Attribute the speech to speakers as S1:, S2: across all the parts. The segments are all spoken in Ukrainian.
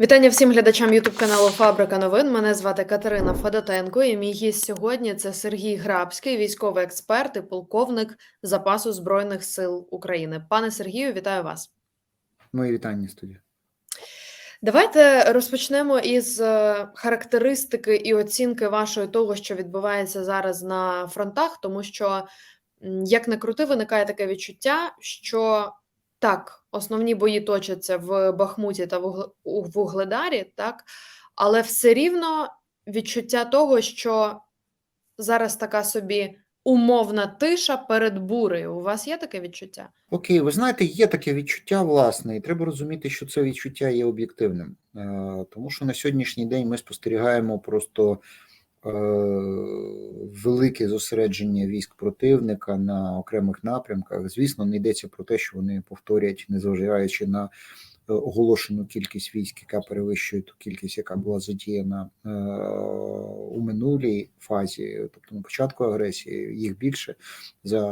S1: Вітання всім глядачам Ютуб каналу Фабрика новин. Мене звати Катерина Федотенко, і мій гість сьогодні це Сергій Грабський, військовий експерт і полковник запасу збройних сил України. Пане Сергію, вітаю вас.
S2: Мої вітання студія.
S1: Давайте розпочнемо із е, характеристики і оцінки вашої того, що відбувається зараз на фронтах, тому що як не крути, виникає таке відчуття, що так, основні бої точаться в Бахмуті та Вугле- у Вугледарі, так, але все рівно відчуття того, що зараз така собі умовна тиша перед бурею. У вас є таке відчуття?
S2: Окей, ви знаєте, є таке відчуття, власне, і треба розуміти, що це відчуття є об'єктивним. Е, Тому що на сьогоднішній день ми спостерігаємо просто велике зосередження військ противника на окремих напрямках. Звісно, не йдеться про те, що вони повторять, незважаючи на е, оголошену кількість військ, яка перевищує ту кількість, яка була задіяна е, у минулій фазі, тобто на початку агресії, їх більше. За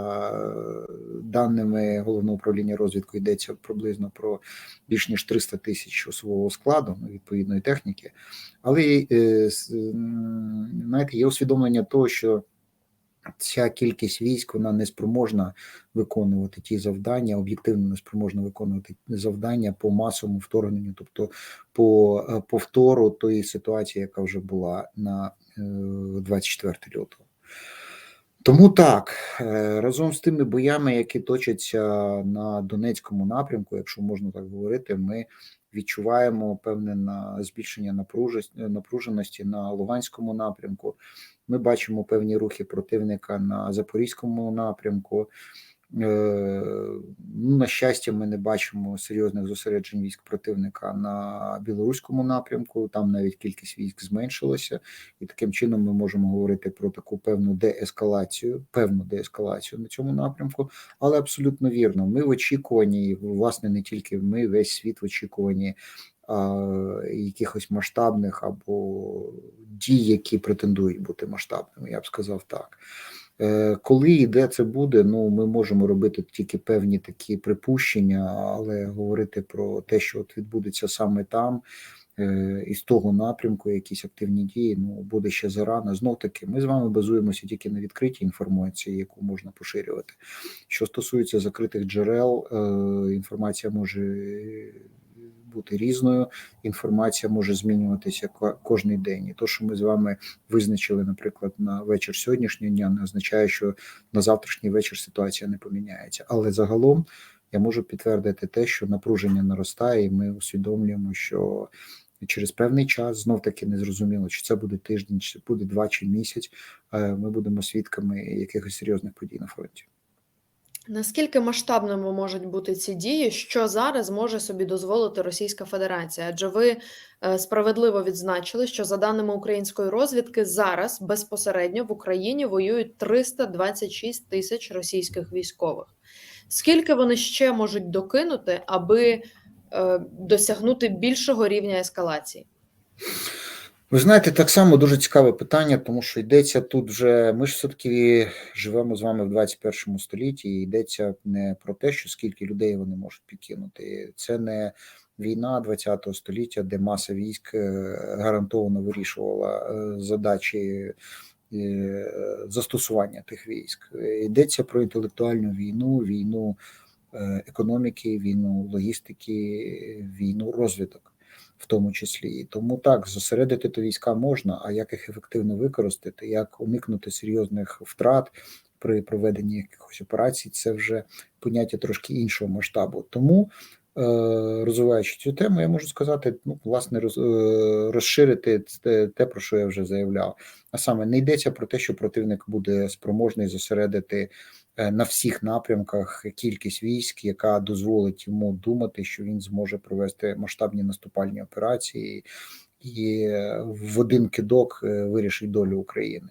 S2: даними головного управління розвідку, йдеться приблизно про більш ніж 300 тисяч особового складу ну, відповідної техніки. Але е, знаєте, є усвідомлення того, що ця кількість військ вона не спроможна виконувати ті завдання, об'єктивно не спроможна виконувати завдання по масовому вторгненню, тобто по е, повтору тої ситуації, яка вже була на е, 24 лютого. Тому так, е, разом з тими боями, які точаться на Донецькому напрямку, якщо можна так говорити, ми відчуваємо певне на збільшення напруженості, на Луганському напрямку. Ми бачимо певні рухи противника на Запорізькому напрямку. Е, Ну, на щастя, ми не бачимо серйозних зосереджень військ противника на білоруському напрямку. Там навіть кількість військ зменшилася, і таким чином ми можемо говорити про таку певну деескалацію, певну деескалацію на цьому напрямку. Але абсолютно вірно, ми в очікуванні, і, власне, не тільки ми, весь світ в очікуванні а, якихось масштабних або дій, які претендують бути масштабними. Я б сказав так. Е, Коли і де це буде, ну ми можемо робити тільки певні такі припущення, але говорити про те, що от відбудеться саме там. е, І з того напрямку якісь активні дії, ну буде ще зарано. Знов таки, ми з вами базуємося тільки на відкритій інформації, яку можна поширювати. Що стосується закритих джерел, е, інформація може бути різною, інформація може змінюватися ко- кожний день. І то, що ми з вами визначили, наприклад, на вечір сьогоднішнього дня, не означає, що на завтрашній вечір ситуація не поміняється. Але загалом я можу підтвердити те, що напруження наростає, і ми усвідомлюємо, що через певний час знов таки незрозуміло, чи це буде тиждень, чи це буде два чи місяць. е, Ми будемо свідками якихось серйозних подій на фронті.
S1: Наскільки масштабними можуть бути ці дії, що зараз може собі дозволити Російська Федерація? Адже ви е, справедливо відзначили, що за даними української розвідки, зараз безпосередньо в Україні воюють 326 тисяч російських військових. Скільки вони ще можуть докинути, аби е, досягнути більшого рівня ескалації?
S2: Ви знаєте, так само дуже цікаве питання, тому що йдеться тут вже. Ми ж все-таки живемо з вами в 21 столітті, і йдеться не про те, що скільки людей вони можуть підкинути. Це не війна 20 століття, де маса військ е, гарантовано вирішувала е, задачі е, застосування тих військ. Йдеться про інтелектуальну війну, війну економіки, війну логістики, війну розвиток в тому числі. І Тому так, зосередити то війська можна, а як їх ефективно використати, як уникнути серйозних втрат при проведенні якихось операцій, це вже поняття трошки іншого масштабу. Тому, е, розвиваючи цю тему, я можу сказати, ну, власне, е, розширити те, про що я вже заявляв. А саме не йдеться про те, що противник буде спроможний зосередити на всіх напрямках кількість військ, яка дозволить йому думати, що він зможе провести масштабні наступальні операції і е, в один кидок е, вирішить долю України.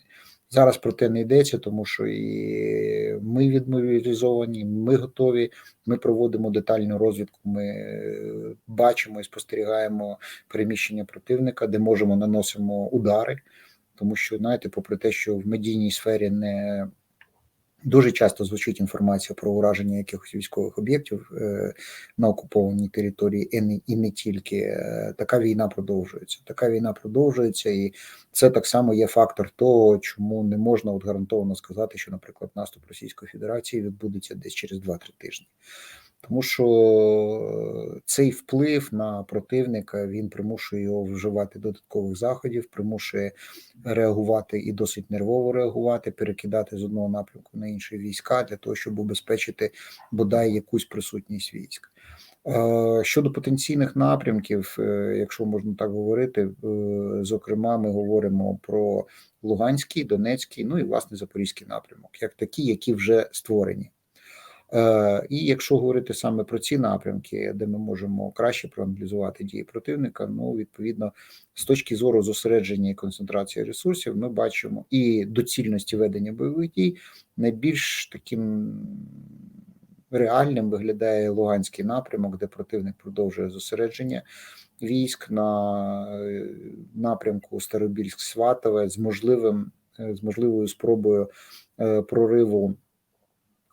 S2: Зараз про те не йдеться, тому що і ми відмобілізовані, ми готові. Ми проводимо детальну розвідку. Ми е, бачимо і спостерігаємо переміщення противника, де можемо наносимо удари, тому що знаєте, попри те, що в медійній сфері не Дуже часто звучить інформація про ураження якихось військових об'єктів е, на окупованій території, і не, і не тільки Е, така війна продовжується. Така війна продовжується, і це так само є фактор того, чому не можна от гарантовано сказати, що, наприклад, наступ Російської Федерації відбудеться десь через 2-3 тижні. Тому що цей вплив на противника він примушує його вживати додаткових заходів, примушує реагувати і досить нервово реагувати, перекидати з одного напрямку на інший війська для того, щоб убезпечити бодай якусь присутність військ. Е, Щодо потенційних напрямків, е, якщо можна так говорити, е, зокрема, ми говоримо про Луганський, Донецький, ну і власне Запорізький напрямок, як такі, які вже створені. Е, І якщо говорити саме про ці напрямки, де ми можемо краще проаналізувати дії противника, ну відповідно, з точки зору зосередження і концентрації ресурсів, ми бачимо і доцільності ведення бойових дій найбільш таким реальним виглядає Луганський напрямок, де противник продовжує зосередження військ на е, напрямку Старобільськ-Сватове з можливим е, з можливою спробою прориву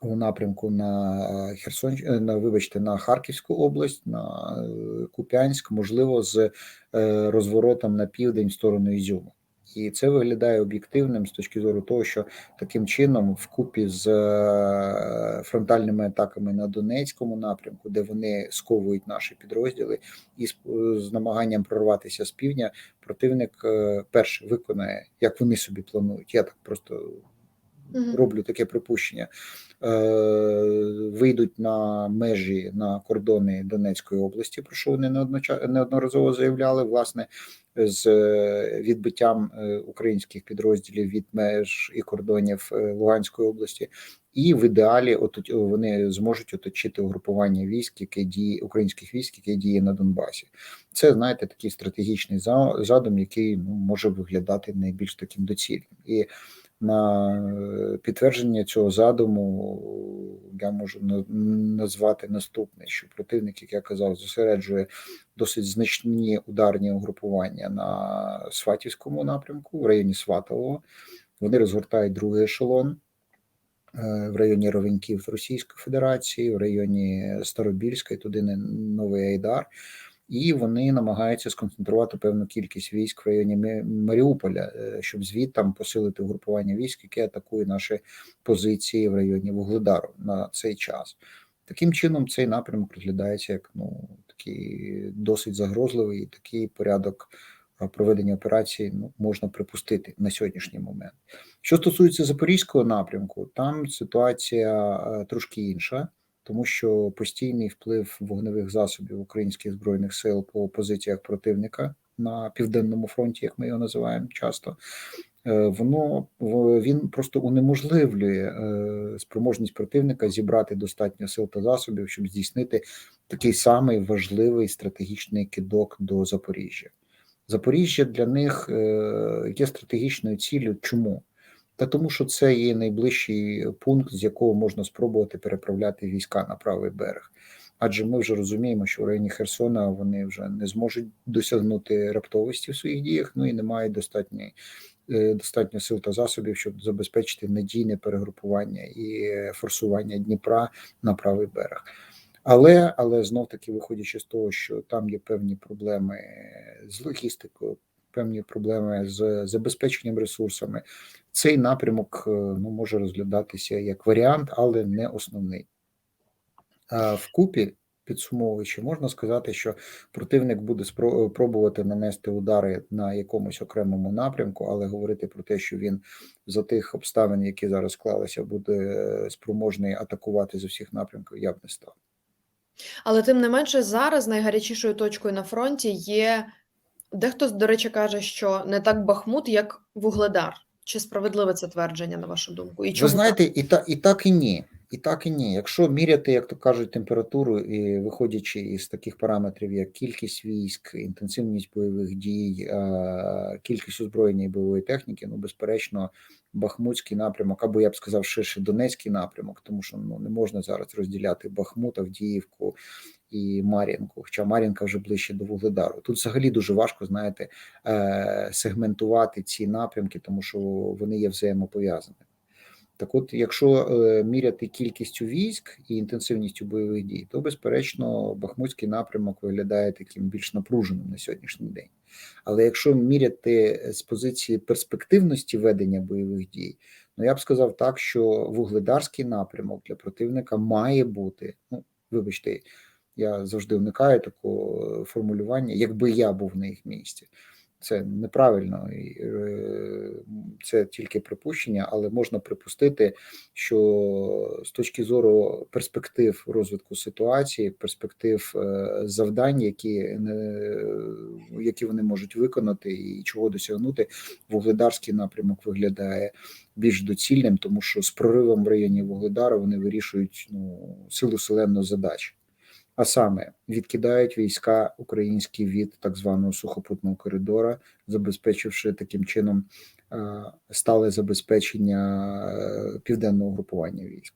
S2: у напрямку на Херсон, е, на вибачте, на Харківську область, на е, Куп'янськ, можливо, з е, розворотом на південь в сторону Ізюму. І це виглядає об'єктивним з точки зору того, що таким чином, вкупі з е, фронтальними атаками на Донецькому напрямку, де вони сковують наші підрозділи, і з, намаганням прорватися з півдня, противник е, перше виконає, як вони собі планують. Я так просто. Роблю таке припущення. Е, Вийдуть на межі на кордони Донецької області, про що вони неодноразово заявляли, власне, з е, відбиттям е, українських підрозділів від меж і кордонів Луганської області, і в ідеалі отут вони зможуть оточити угрупування військ, яке діє українських військ, яке діє на Донбасі. Це знаєте такий стратегічний задум, який ну може виглядати найбільш таким доцільним і на е, підтвердження цього задуму я можу на- назвати наступне: що противник, як я казав, зосереджує досить значні ударні угрупування на Сватівському напрямку в районі Сватового. Вони розгортають другий ешелон е, в районі Ровеньків Російської Федерації, в районі Старобільська і туди Новий Айдар. І вони намагаються сконцентрувати певну кількість військ в районі Маріуполя, е, щоб звідтам посилити угрупування військ, яке атакує наші позиції в районі Вугледару на цей час. Таким чином, цей напрямок розглядається як ну такий досить загрозливий, такий порядок проведення операції ну, можна припустити на сьогоднішній момент. Що стосується запорізького напрямку, там ситуація е, трошки інша тому що постійний вплив вогневих засобів українських збройних сил по позиціях противника на південному фронті, як ми його називаємо часто, е, воно він просто унеможливлює е, спроможність противника зібрати достатньо сил та засобів, щоб здійснити такий самий важливий стратегічний кидок до Запоріжжя. Запоріжжя для них е, є стратегічною ціллю. Чому? Та тому, що це є найближчий пункт, з якого можна спробувати переправляти війська на правий берег. Адже ми вже розуміємо, що в районі Херсона вони вже не зможуть досягнути раптовості в своїх діях, ну і не мають достатньої е, достатньо сил та засобів, щоб забезпечити надійне перегрупування і е, форсування Дніпра на правий берег. Але але знов таки, виходячи з того, що там є певні проблеми з логістикою, певні проблеми з забезпеченням ресурсами, цей напрямок е, ну, може розглядатися як варіант, але не основний. А вкупі, підсумовуючи, можна сказати, що противник буде спро- пробувати нанести удари на якомусь окремому напрямку, але говорити про те, що він за тих обставин, які зараз склалися, буде е, спроможний атакувати з усіх напрямків, я б не став.
S1: Але тим не менше, зараз найгарячішою точкою на фронті є дехто, до речі, каже, що не так Бахмут, як Вугледар. Чи справедливе це твердження, на вашу думку? І
S2: Ви знаєте, і та і так, і ні. І так, і ні. Якщо міряти, як то кажуть, температуру, і виходячи із таких параметрів, як кількість військ, інтенсивність бойових дій, е, кількість озброєння і бойової техніки, ну безперечно, Бахмутський напрямок, або я б сказав, ширше Донецький напрямок, тому що ну не можна зараз розділяти Бахмут, Авдіївку і Мар'їнку. Хоча Мар'їнка вже ближче до Вугледару. Тут взагалі дуже важко, знаєте, е, сегментувати ці напрямки, тому що вони є взаємопов'язаними. Так от, якщо е, міряти кількістю військ і інтенсивністю бойових дій, то безперечно Бахмутський напрямок виглядає таким більш напруженим на сьогоднішній день. Але якщо міряти з позиції перспективності ведення бойових дій, ну я б сказав так, що вугледарський напрямок для противника має бути. Ну, вибачте, я завжди уникаю такого формулювання, якби я був на їх місці. Це неправильно, е, це тільки припущення, але можна припустити, що з точки зору перспектив розвитку ситуації, перспектив е, завдань, які які вони можуть виконати і чого досягнути, вугледарський напрямок виглядає більш доцільним, тому що з проривом в районі Вугледара вони вирішують ну силу селенну задач. А саме відкидають війська українські від так званого сухопутного коридора, забезпечивши таким чином е, стале забезпечення е, південного групування військ.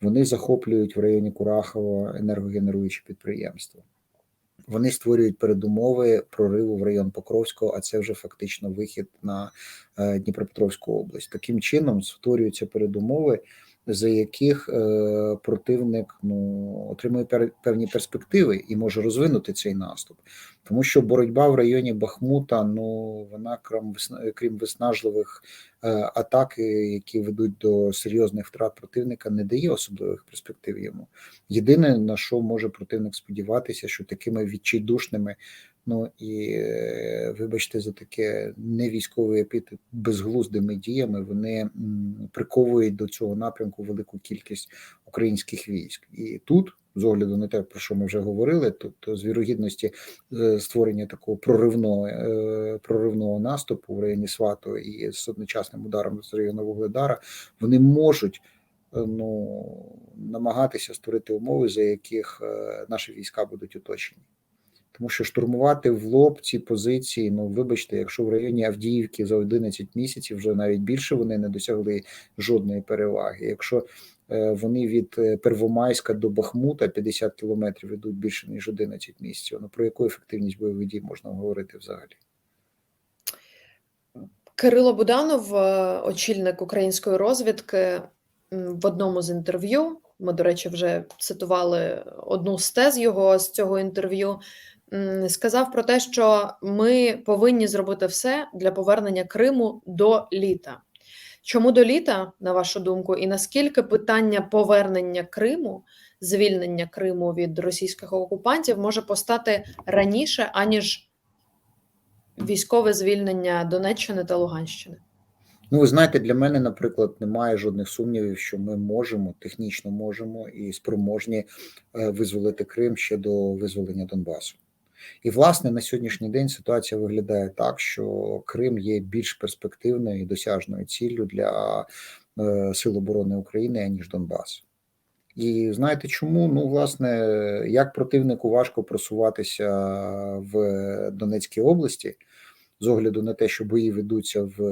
S2: Вони захоплюють в районі Курахова енергогенеруючі підприємства. Вони створюють передумови прориву в район Покровського, а це вже фактично вихід на е, Дніпропетровську область. Таким чином створюються передумови за яких е, противник ну отримує певні перспективи і може розвинути цей наступ, тому що боротьба в районі Бахмута, ну вона крім крім виснажливих е, атак, які ведуть до серйозних втрат противника, не дає особливих перспектив йому. Єдине на що може противник сподіватися, що такими відчайдушними. Ну і е, вибачте за таке невійськовий епітет безглуздими діями. Вони приковують до цього напрямку велику кількість українських військ, і тут, з огляду на те, про що ми вже говорили, тобто з вірогідності е, створення такого проривного е, проривного наступу в районі Свату і з одночасним ударом з району Вугледара, вони можуть. Ну намагатися створити умови, за яких наші війська будуть оточені. Тому що штурмувати в лоб ці позиції, ну вибачте, якщо в районі Авдіївки за 11 місяців вже навіть більше вони не досягли жодної переваги. Якщо е, вони від е, Первомайська до Бахмута 50 кілометрів йдуть більше ніж 11 місяців, ну про яку ефективність бойових дій можна говорити взагалі?
S1: Кирило Буданов, е, очільник української розвідки, в одному з інтерв'ю. Ми, до речі, вже цитували одну з тез його з цього інтерв'ю сказав про те, що ми повинні зробити все для повернення Криму до літа. Чому до літа, на вашу думку, і наскільки питання повернення Криму, звільнення Криму від російських окупантів може постати раніше, аніж військове звільнення Донеччини та Луганщини?
S2: Ну, ви знаєте, для мене, наприклад, немає жодних сумнівів, що ми можемо технічно можемо і спроможні е, визволити Крим ще до визволення Донбасу. І, власне, на сьогоднішній день ситуація виглядає так, що Крим є більш перспективною і досяжною ціллю для е, Сил оборони України, аніж Донбас. І знаєте чому? Ну, власне, як противнику важко просуватися в Донецькій області, з огляду на те, що бої ведуться в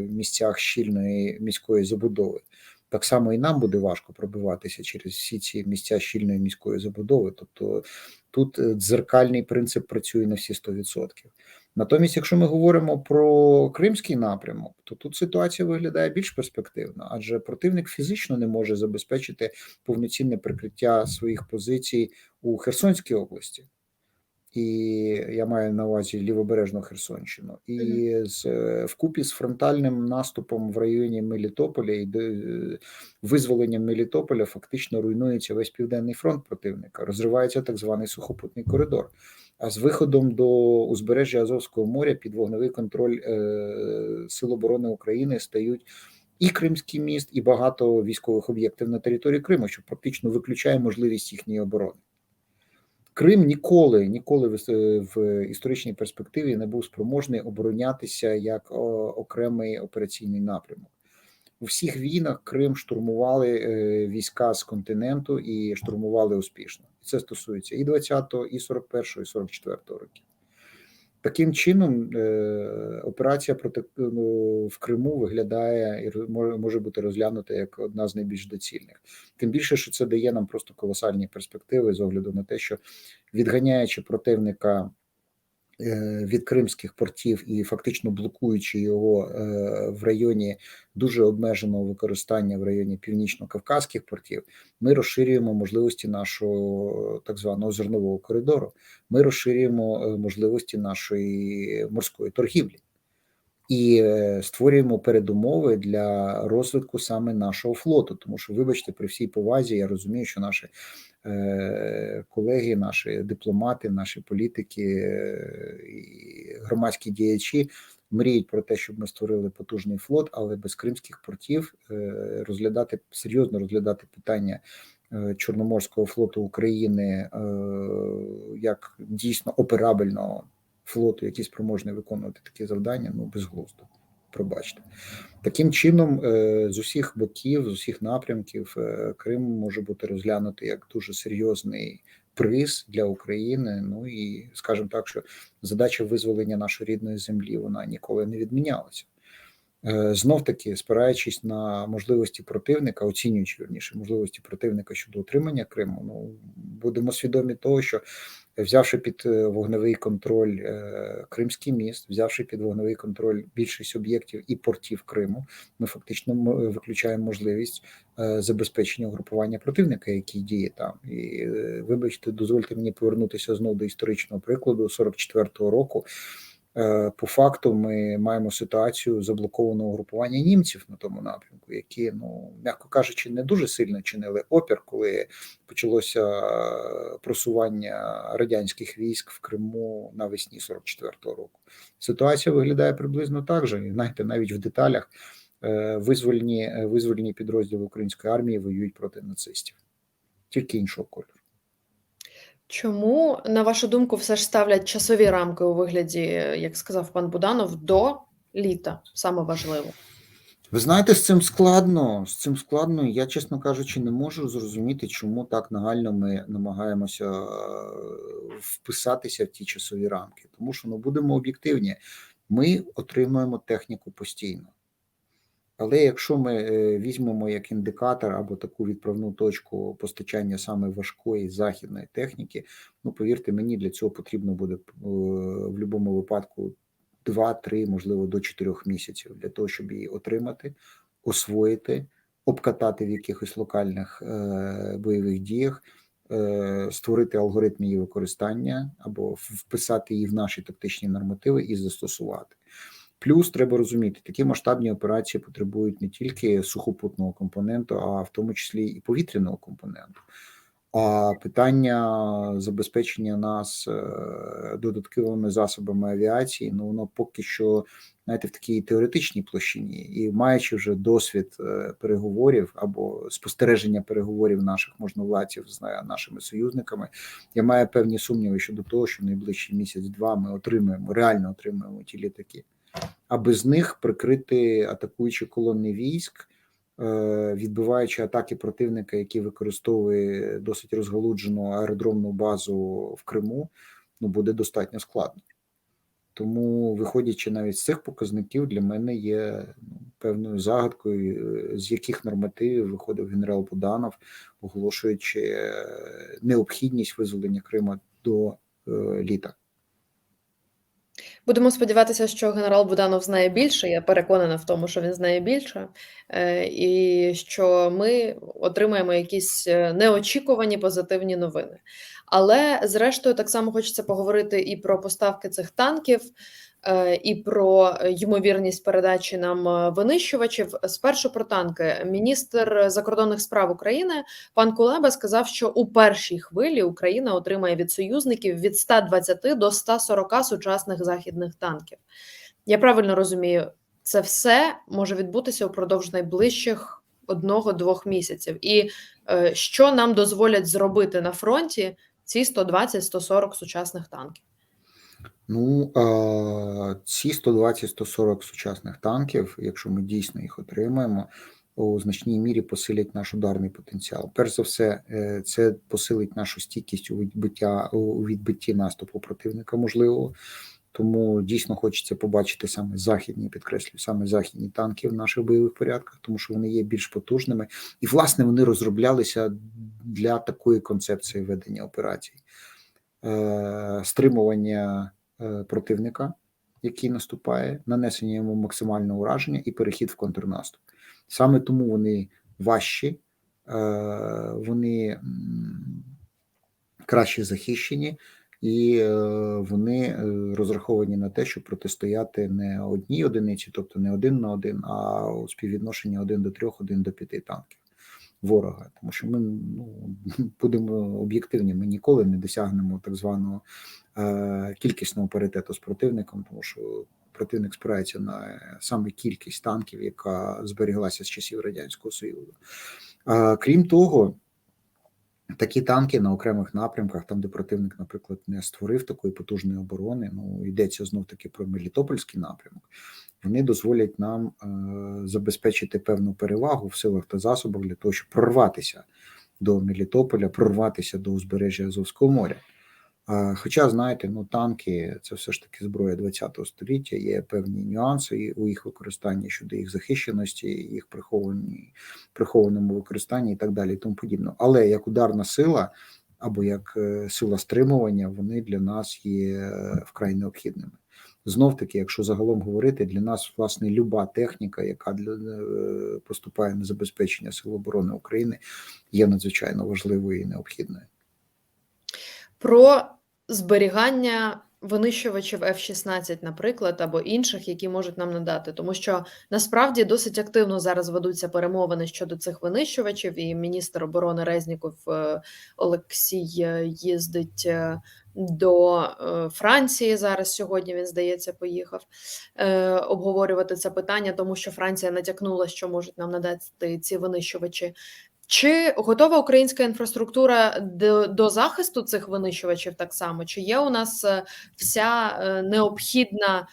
S2: місцях щільної міської забудови. Так само і нам буде важко пробиватися через всі ці місця щільної міської забудови. Тобто тут е, дзеркальний принцип працює на всі 100%. Натомість, якщо ми говоримо про кримський напрямок, то тут ситуація виглядає більш перспективно, адже противник фізично не може забезпечити повноцінне прикриття своїх позицій у Херсонській області і я маю на увазі лівобережну Херсонщину, і з е, вкупі з фронтальним наступом в районі Мелітополя і е, визволенням Мелітополя фактично руйнується весь південний фронт противника, розривається так званий сухопутний коридор. А з виходом до узбережжя Азовського моря під вогневий контроль е, Сил оборони України стають. І Кримський міст, і багато військових об'єктів на території Криму, що практично виключає можливість їхньої оборони. Крим ніколи ніколи в, в історичній перспективі не був спроможний оборонятися як окремий операційний напрямок. У всіх війнах Крим штурмували е, війська з континенту і штурмували успішно. Це стосується і 20-го, і 41-го, і 44-го років. Таким чином, е, операція проти ну, в Криму виглядає і може бути розглянута як одна з найбільш доцільних. Тим більше, що це дає нам просто колосальні перспективи з огляду на те, що відганяючи противника е, від кримських портів і фактично блокуючи його е, в районі дуже обмеженого використання в районі північно-кавказьких портів, ми розширюємо можливості нашого так званого зернового коридору. Ми розширюємо е, можливості нашої морської торгівлі і е, створюємо передумови для розвитку саме нашого флоту. Тому що, вибачте, при всій повазі, я розумію, що наші е, колеги, наші дипломати, наші політики е, і громадські діячі мріють про те, щоб ми створили потужний флот, але без кримських портів е, розглядати серйозно розглядати питання. е, Чорноморського флоту України е, як дійсно операбельного флоту, який спроможний виконувати такі завдання, ну безглуздо. Пробачте, таким чином е, з усіх боків, з усіх напрямків, е, Крим може бути розглянутий як дуже серйозний приз для України. Ну і скажімо так, що задача визволення нашої рідної землі вона ніколи не відмінялася. Знов таки, спираючись на можливості противника, оцінюючи вірніше можливості противника щодо отримання Криму, ну будемо свідомі того, що взявши під е, вогневий контроль е, Кримський міст, взявши під вогневий контроль більшість об'єктів і портів Криму, ми фактично виключаємо можливість е, забезпечення угрупування противника, який діє там. І вибачте, дозвольте мені повернутися знову до історичного прикладу 44-го року. Е, По факту ми маємо ситуацію заблокованого групування німців на тому напрямку, які, ну м'яко кажучи, не дуже сильно чинили опір, коли почалося просування радянських військ в Криму навесні 44-го року. Ситуація виглядає приблизно так же, і знаєте, навіть в деталях е, визвольні, е, визвольні підрозділи української армії воюють проти нацистів, тільки іншого кольору.
S1: Чому, на вашу думку, все ж ставлять часові рамки у вигляді, як сказав пан Буданов, до літа саме важливо?
S2: Ви знаєте, з цим складно. З цим складно. Я, чесно кажучи, не можу зрозуміти, чому так нагально ми намагаємося е, вписатися в ті часові рамки. Тому що ну будемо об'єктивні, ми отримуємо техніку постійно. Але якщо ми е, візьмемо як індикатор або таку відправну точку постачання саме важкої західної техніки, ну повірте мені, для цього потрібно буде е, в будь-якому випадку 2-3, можливо, до 4 місяців для того, щоб її отримати, освоїти, обкатати в якихось локальних е, бойових діях, створити алгоритм її використання або вписати її в наші тактичні нормативи і застосувати. Плюс треба розуміти, такі масштабні операції потребують не тільки сухопутного компоненту, а в тому числі і повітряного компоненту. А питання забезпечення нас е, додатковими засобами авіації, ну воно поки що знаєте, в такій теоретичній площині, і маючи вже досвід е, переговорів або спостереження переговорів наших можновладців з нашими союзниками, я маю певні сумніви щодо того, що в найближчий місяць-два ми отримаємо реально отримаємо ті літаки, а без них прикрити атакуючі колони військ. Е, відбиваючи атаки противника, який використовує досить розгалуджену аеродромну базу в Криму, ну буде достатньо складно. Тому, виходячи навіть з цих показників, для мене є ну, певною загадкою, е, з яких нормативів виходив генерал Буданов, оголошуючи е, необхідність визволення Крима до літа.
S1: Будемо сподіватися, що генерал Буданов знає більше. Я переконана в тому, що він знає більше, е, і що ми отримаємо якісь е, неочікувані позитивні новини. Але, зрештою, так само хочеться поговорити і про поставки цих танків, і про ймовірність передачі нам винищувачів. Спершу про танки. Міністр закордонних справ України пан Кулеба сказав, що у першій хвилі Україна отримає від союзників від 120 до 140 сучасних західних танків. Я правильно розумію, це все може відбутися упродовж найближчих одного-двох місяців. І е, що нам дозволять зробити на фронті ці 120-140 сучасних танків?
S2: Ну, ці 120-140 сучасних танків, якщо ми дійсно їх отримаємо, у значній мірі посилять наш ударний потенціал. Перш за все, е, це посилить нашу стійкість у відбиття у відбитті наступу противника, можливо. Тому дійсно хочеться побачити саме західні, підкреслюю, саме західні танки в наших бойових порядках, тому що вони є більш потужними, і власне вони розроблялися для такої концепції ведення операцій. Е, стримування противника, який наступає, нанесення йому максимального ураження і перехід в контрнаступ. Саме тому вони важчі, е, вони краще захищені, і е, вони е, розраховані на те, щоб протистояти не одній одиниці, тобто не один на один, а у співвідношенні один до трьох, один до п'яти танків ворога. Тому що ми ну, будемо об'єктивні, ми ніколи не досягнемо так званого е, кількісного паритету з противником, тому що противник спирається на саме кількість танків, яка зберіглася з часів Радянського Союзу. Е, крім того, такі танки на окремих напрямках, там, де противник, наприклад, не створив такої потужної оборони, ну йдеться знов таки про Мелітопольський напрямок, вони дозволять нам е, забезпечити певну перевагу в силах та засобах для того, щоб прорватися до Мелітополя, прорватися до узбережжя Азовського моря. Хоча, знаєте, ну танки це все ж таки зброя ХХ століття, є певні нюанси у їх використанні щодо їх захищеності, їх приховані, прихованому використанні і так далі, і тому подібне. Але як ударна сила або як е, сила стримування, вони для нас є е, вкрай необхідними. Знов таки, якщо загалом говорити, для нас власне люба техніка, яка для е, поступає на забезпечення Сил оборони України, є надзвичайно важливою і необхідною.
S1: Про зберігання винищувачів F-16, наприклад, або інших, які можуть нам надати, тому що насправді досить активно зараз ведуться перемовини щодо цих винищувачів, і міністр оборони Резніков е, Олексій е, їздить до е, Франції. Зараз сьогодні він здається поїхав е, обговорювати це питання, тому що Франція натякнула, що можуть нам надати ці винищувачі. Чи готова українська інфраструктура до, до захисту цих винищувачів так само? Чи є у нас е, вся необхідна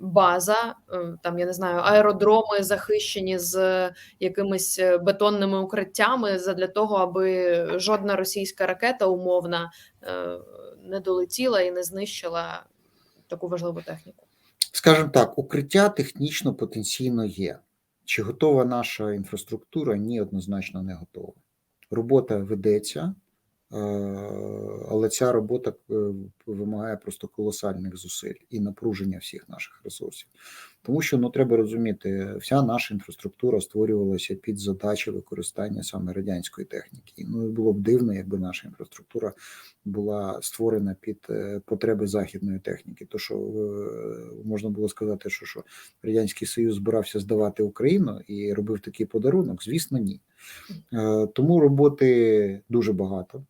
S1: база, е, там я не знаю, аеродроми захищені з е, якимись е, бетонними укриттями задля того, аби жодна російська ракета умовна не долетіла і не знищила таку важливу техніку?
S2: Скажімо так, укриття технічно потенційно є. Чи готова наша інфраструктура? Ні, однозначно не готова. Робота ведеться, але ця робота е, вимагає просто колосальних зусиль і напруження всіх наших ресурсів. Тому що ну треба розуміти, вся наша інфраструктура створювалася під задачі використання саме радянської техніки. Ну і було б дивно, якби наша інфраструктура була створена під е, потреби західної техніки. То що е, можна було сказати, що, що радянський союз збирався здавати Україну і робив такий подарунок? Звісно, ні. Е, Тому роботи дуже багато.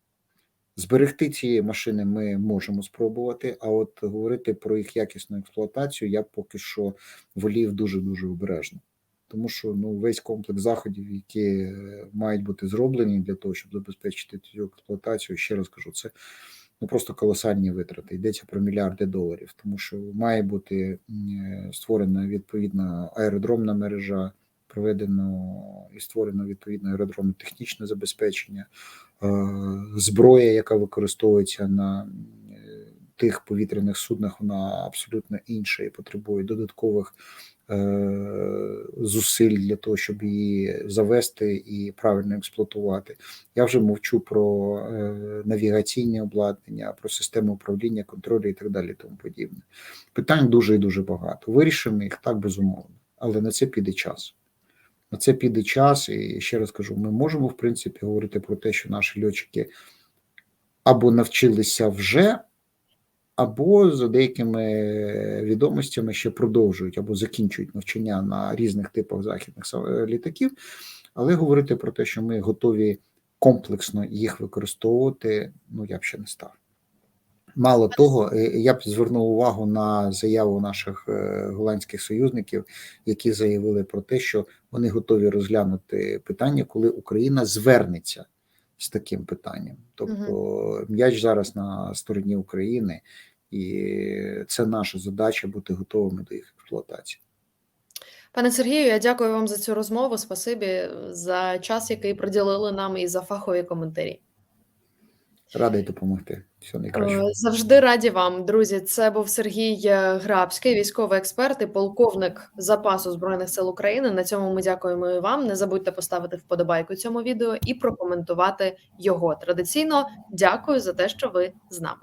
S2: Зберегти ці машини ми можемо спробувати, а от говорити про їх якісну експлуатацію я поки що волів дуже дуже обережно. Тому що ну весь комплекс заходів, які е, мають бути зроблені для того, щоб забезпечити цю експлуатацію, ще раз кажу, це ну просто колосальні витрати. Йдеться про мільярди доларів, тому що має бути е, створена відповідна аеродромна мережа, проведено і створено відповідне аеродромне технічне забезпечення, зброя, яка використовується на е, тих повітряних суднах, вона абсолютно інша і потребує додаткових е, зусиль для того, щоб її завести і правильно експлуатувати. Я вже мовчу про е, навігаційне обладнання, про систему управління, контролю і так далі. Тому подібне. Питань дуже і дуже багато. Вирішимо їх так безумовно, але на це піде час. На це піде час, і ще раз кажу: ми можемо в принципі говорити про те, що наші льотчики або навчилися вже, або за деякими відомостями ще продовжують або закінчують навчання на різних типах західних са- літаків. Але говорити про те, що ми готові комплексно їх використовувати, ну я б ще не став. Мало того, е, я б звернув увагу на заяву наших е, голландських союзників, які заявили про те, що вони готові розглянути питання, коли Україна звернеться з таким питанням. Тобто м'яч зараз на стороні України, і це наша задача бути готовими до їх експлуатації.
S1: Пане Сергію, я дякую вам за цю розмову. Спасибі за час, який приділили нам, і за фахові коментарі.
S2: Радий допомогти. Все найкраще.
S1: Завжди раді вам, друзі. Це був Сергій е, Грабський, військовий експерт і полковник запасу збройних сил України. На цьому ми дякуємо і вам. Не забудьте поставити вподобайку цьому відео і прокоментувати його. Традиційно дякую за те, що ви з нами.